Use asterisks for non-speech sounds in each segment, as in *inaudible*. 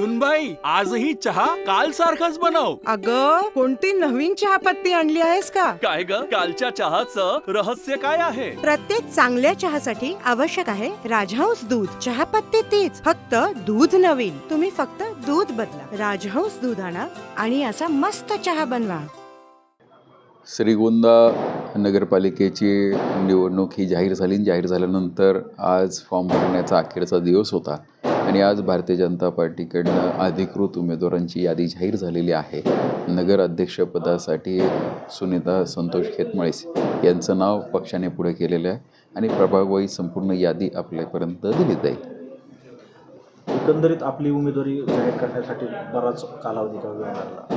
सुनबाई आजही चहा काल सारखाच बनव. अग कोणती नवीन चहापत्ती आणली आहेस का? काय ग? कालच्या चहाचं रहस्य काय आहे? प्रत्येक चांगल्या चहासाठी आवश्यक आहे राजहंस दूध. चहापत्ती तीच फक्त दूध नवीन. तुम्ही फक्त दूध बदला. राजहंस दूध आणा आणि असा मस्त चहा बनवा. श्रीगोंदा नगरपालिकेची निवडणूक ही जाहीर झाली जाहीर झाल्यानंतर आज फॉर्म भरण्याचा अखेरचा दिवस होता. आणि आज भारतीय जनता पार्टीकडनं अधिकृत उमेदवारांची यादी जाहीर झालेली आहे. नगर अध्यक्षपदासाठी सुनीता संतोष खेतमळेस यांचं नाव पक्षाने पुढे केलेलं आहे आणि प्रभागवाई संपूर्ण यादी आपल्यापर्यंत दिली जाईल. एकंदरीत आपली उमेदवारी जाहीर करण्यासाठी बराच कालावधी का वेळ लागला?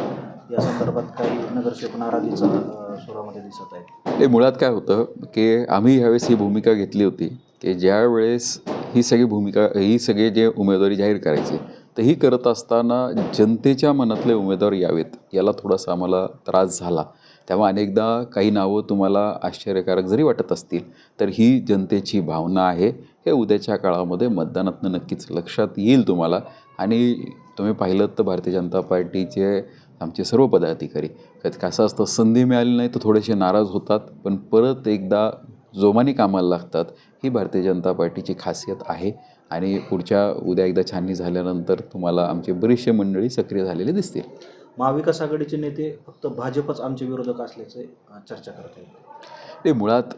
या संदर्भात काही नगरसेवक नाराजीचं अ, स्वरामध्ये दिसत आहे हे मुळात काय होतं की आम्ही ह्यावेळेस ही भूमिका घेतली होती की ज्या वेळेस ही सगळी भूमिका ही सगळे जे उमेदवारी जाहीर करायची तर ही करत असताना जनतेच्या मनातले उमेदवार यावेत याला थोडासा आम्हाला त्रास झाला. तेव्हा अनेकदा काही नावं तुम्हाला आश्चर्यकारक जरी वाटत असतील तर ही जनतेची भावना आहे. हे उद्याच्या काळामध्ये मतदानातनं नक्कीच लक्षात येईल तुम्हाला. आणि तुम्ही पाहिलं तर भारतीय जनता पार्टीचे आमचे सर्व पदाधिकारी कसं असतं संधी मिळाली नाही तर थोडेसे नाराज होतात. पण परत एकदा जोमाने कामाला लागतात ही भारतीय जनता पार्टीची खासियत आहे. आणि पुढच्या उद्या एकदा छाननी झाल्यानंतर तुम्हाला आमचे बरेचसे मंडळी सक्रिय झालेले दिसतील. महाविकास आघाडीचे नेते फक्त भाजपच आमचे विरोधक असल्याचे चर्चा करत आहेत. ते मुळात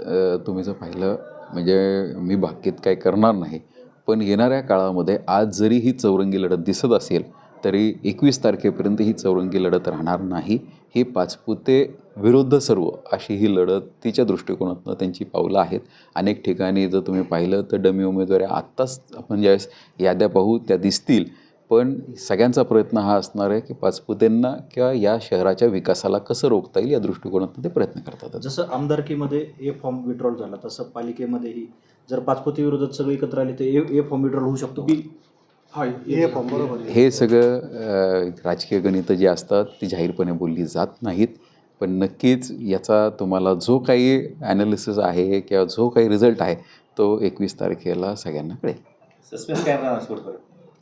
तुम्ही जर पाहिलं म्हणजे मी बाकीत काही करणार नाही पण येणाऱ्या काळामध्ये आज जरी ही चौरंगी लढत दिसत असेल तरी एकवीस तारखेपर्यंत ही चौरंगी लढत राहणार नाही. ही पाचपुते विरुद्ध सर्व अशी ही लढत तिच्या दृष्टिकोनातून त्यांची पावलं आहेत. अनेक ठिकाणी जर तुम्ही पाहिलं तर डमी उमेदवारी आत्ताच आपण ज्यावेळेस याद्या पाहू त्या दिसतील. पण सगळ्यांचा प्रयत्न हा असणार आहे की पाचपुतेंना किंवा या शहराच्या विकासाला कसं रोखता येईल या दृष्टिकोनातून ते प्रयत्न करतात. जसं आमदारकीमध्ये ए फॉर्म विड्रॉल झाला तसं पालिकेमध्येही जर पाचपोती विरोधात सगळे एकत्र आले तर ए ए फॉर्म विड्रॉल होऊ शकतो हे सगळं राजकीय गणितं जी असतात ती जाहीरपणे बोलली जात नाहीत. पण नक्कीच याचा तुम्हाला जो काही ॲनालिसिस आहे किंवा जो काही रिझल्ट आहे तो एकवीस तारखेला सगळ्यांना कळेल. सस्पेन्स काय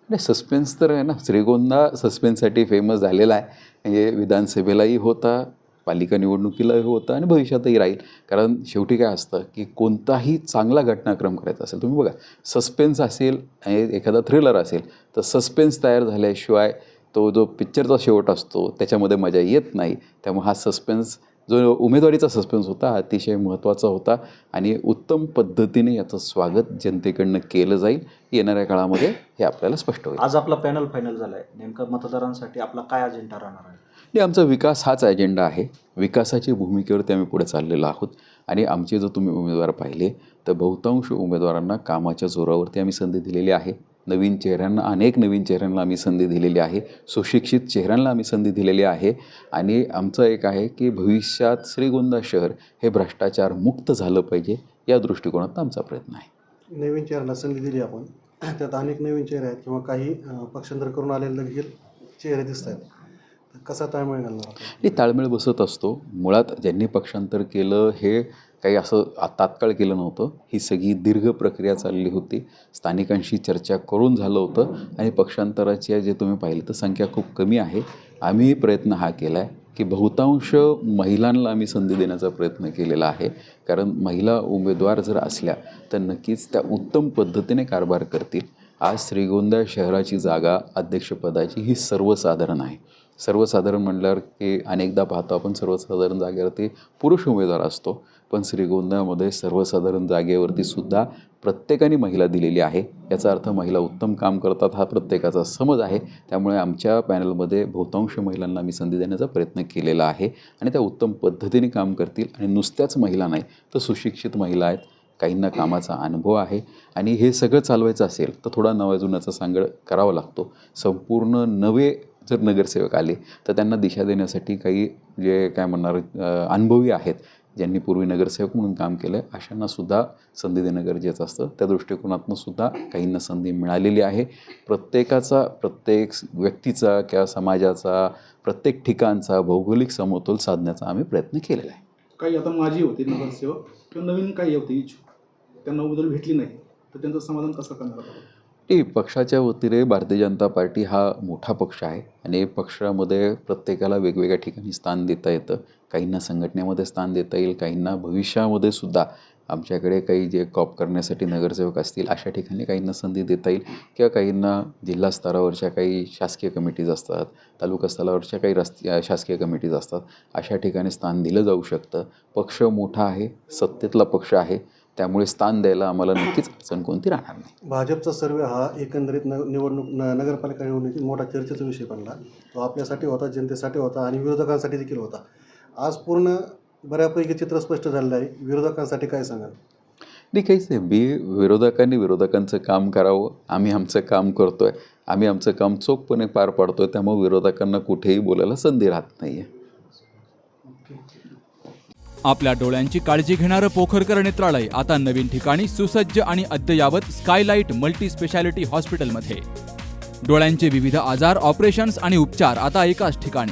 आणि सस्पेन्स तर आहे ना. श्रीगोंदा सस्पेन्ससाठी फेमस झालेला आहे. म्हणजे विधानसभेलाही होता. पालिका निवडणुकीलाही होतं आणि भविष्यातही राहील. कारण शेवटी काय असतं की कोणताही चांगला घटनाक्रम करायचा असेल तुम्ही बघा सस्पेन्स असेल आणि एखादा थ्रिलर असेल तर सस्पेन्स तयार झाल्याशिवाय तो जो पिक्चरचा शेवट असतो त्याच्यामध्ये मजा येत नाही. त्यामुळे हा सस्पेन्स जो उमेदवारीचा सस्पेन्स होता अतिशय महत्त्वाचा होता आणि उत्तम पद्धतीने याचं स्वागत जनतेकडनं केलं जाईल. येणाऱ्या काळामध्ये हे आपल्याला स्पष्ट होईल. आज आपला पॅनल फायनल झाला आहे नेमका मतदारांसाठी आपला काय अजेंडा राहणार आहे? आणि आमचा विकास हाच अजेंडा आहे. विकासाची भूमिकेवरती आम्ही पुढे चाललेलो आहोत. आणि आमचे जर तुम्ही उमेदवार पाहिले तर बहुतांश उमेदवारांना कामाच्या जोरावरती आम्ही संधी दिलेली आहे. नवीन चेहऱ्यांना अनेक नवीन चेहऱ्यांना आम्ही संधी दिलेली आहे. सुशिक्षित चेहऱ्यांना आम्ही संधी दिलेली आहे. आणि आमचं एक आहे की भविष्यात श्रीगोंदा शहर हे भ्रष्टाचार मुक्त झालं पाहिजे या दृष्टिकोनात आमचा प्रयत्न आहे. नवीन चेहऱ्याला संधी दिली आपण. *clears throat* त्यात अनेक नवीन चेहरे आहेत किंवा काही पक्षांतर करून आलेले देखील चेहरे दिसत आहेत. तर कसा ताळमेळ घालणार ताळमेळ बसत असतो. मुळात ज्यांनी पक्षांतर केलं हे काही असं तात्काळ केलं नव्हतं. ही सगळी दीर्घ प्रक्रिया चालली होती. स्थानिकांशी चर्चा करून झालं होतं आणि पक्षांतराची जे तुम्ही पाहिलं तर संख्या खूप कमी आहे. आम्ही प्रयत्न हा केला आहे की बहुतांश महिलांना आम्ही संधी देण्याचा प्रयत्न केलेला आहे. कारण महिला उमेदवार जर असल्या तर नक्कीच त्या उत्तम पद्धतीने कारभार करतील. आज श्रीगोंदा शहराची जागा अध्यक्षपदाची ही सर्वसाधारण आहे. सर्वसाधारण म्हटल्यावर की अनेकदा पाहतो आपण सर्वसाधारण जागेवरती पुरुष उमेदवार असतो. पण श्रीगोंदामध्ये सर्वसाधारण जागेवरती सुद्धा प्रत्येकाने महिला दिलेली आहे. याचा अर्थ महिला उत्तम काम करतात हा प्रत्येकाचा समज आहे. त्यामुळे आमच्या पॅनलमध्ये बहुतांश महिलांना मी संधी देण्याचा प्रयत्न केलेला आहे आणि त्या उत्तम पद्धतीने काम करतील आणि नुसत्याच महिला नाही तर सुशिक्षित महिला आहेत. काहींना कामाचा अनुभव आहे आणि हे सगळं चालवायचं असेल तर थोडा नव्या जुन्याचा सांगड करावा लागतो. संपूर्ण नवे जर नगरसेवक आले तर त्यांना दिशा देण्यासाठी काही जे काय म्हणणार अनुभवी आहेत ज्यांनी पूर्वी नगरसेवक म्हणून काम केलं आहे अशांनासुद्धा संधी देणं गरजेचं असतं. त्या दृष्टिकोनातून सुद्धा काहींना संधी मिळालेली आहे. प्रत्येकाचा प्रत्येक व्यक्तीचा किंवा समाजाचा प्रत्येक ठिकाणचा भौगोलिक समतोल साधण्याचा आम्ही प्रयत्न केलेला आहे. काही आता माझी होते नगरसेवक किंवा नवीन काही होते इच्छुक. त्यांना उमेदवारी भेटली नाही तर त्यांचं समाधान कसं करणार नाही पक्षाच्या वतीने भारतीय जनता पार्टी हा मोठा पक्ष आहे. आणि पक्षामध्ये प्रत्येकाला वेगवेगळ्या ठिकाणी स्थान देता येतं. काहींना संघटनेमध्ये स्थान देता येईल काहींना भविष्यामध्ये सुद्धा आमच्याकडे काही जे कॉप करण्यासाठी नगरसेवक असतील अशा ठिकाणी काहींना संधी देता येईल किंवा काहींना जिल्हा स्तरावरच्या काही शासकीय कमिटीज असतात तालुका स्तरावरच्या काही रस्ती शासकीय कमिटीज असतात अशा ठिकाणी स्थान दिलं जाऊ शकतं. पक्ष मोठा आहे सत्तेतला पक्ष आहे त्यामुळे स्थान द्यायला आम्हाला नक्कीच अडचण कोणती राहणार नाही. भाजपचा सर्वे हा एकंदरीत न निवडणूक न नगरपालिका निवडणुकीत मोठा चर्चेचा विषय बनला. तो आपल्यासाठी होता जनतेसाठी होता आणि विरोधकांसाठी देखील होता. आज पूर्ण बऱ्यापैकी चित्र स्पष्ट झालेलं आहे. विरोधकांसाठी काय सांगाल? नाही काहीच नाही. मी विरोधकांनी विरोधकांचं काम करावं. आम्ही आमचं काम करतो आहे आम्ही आमचं काम चोखपणे पार पाडतो आहे त्यामुळे विरोधकांना कुठेही बोलायला संधी राहत नाही आहे आपल्या डोळ्यांची काळजी घेणारं पोखरकर नेत्रालय आता नवीन ठिकाणी सुसज्ज आणि अद्ययावत स्कायलाइट मल्टी स्पेशालिटी हॉस्पिटलमध्ये. डोळ्यांचे विविध आजार ऑपरेशन्स आणि उपचार आता एकाच ठिकाणी.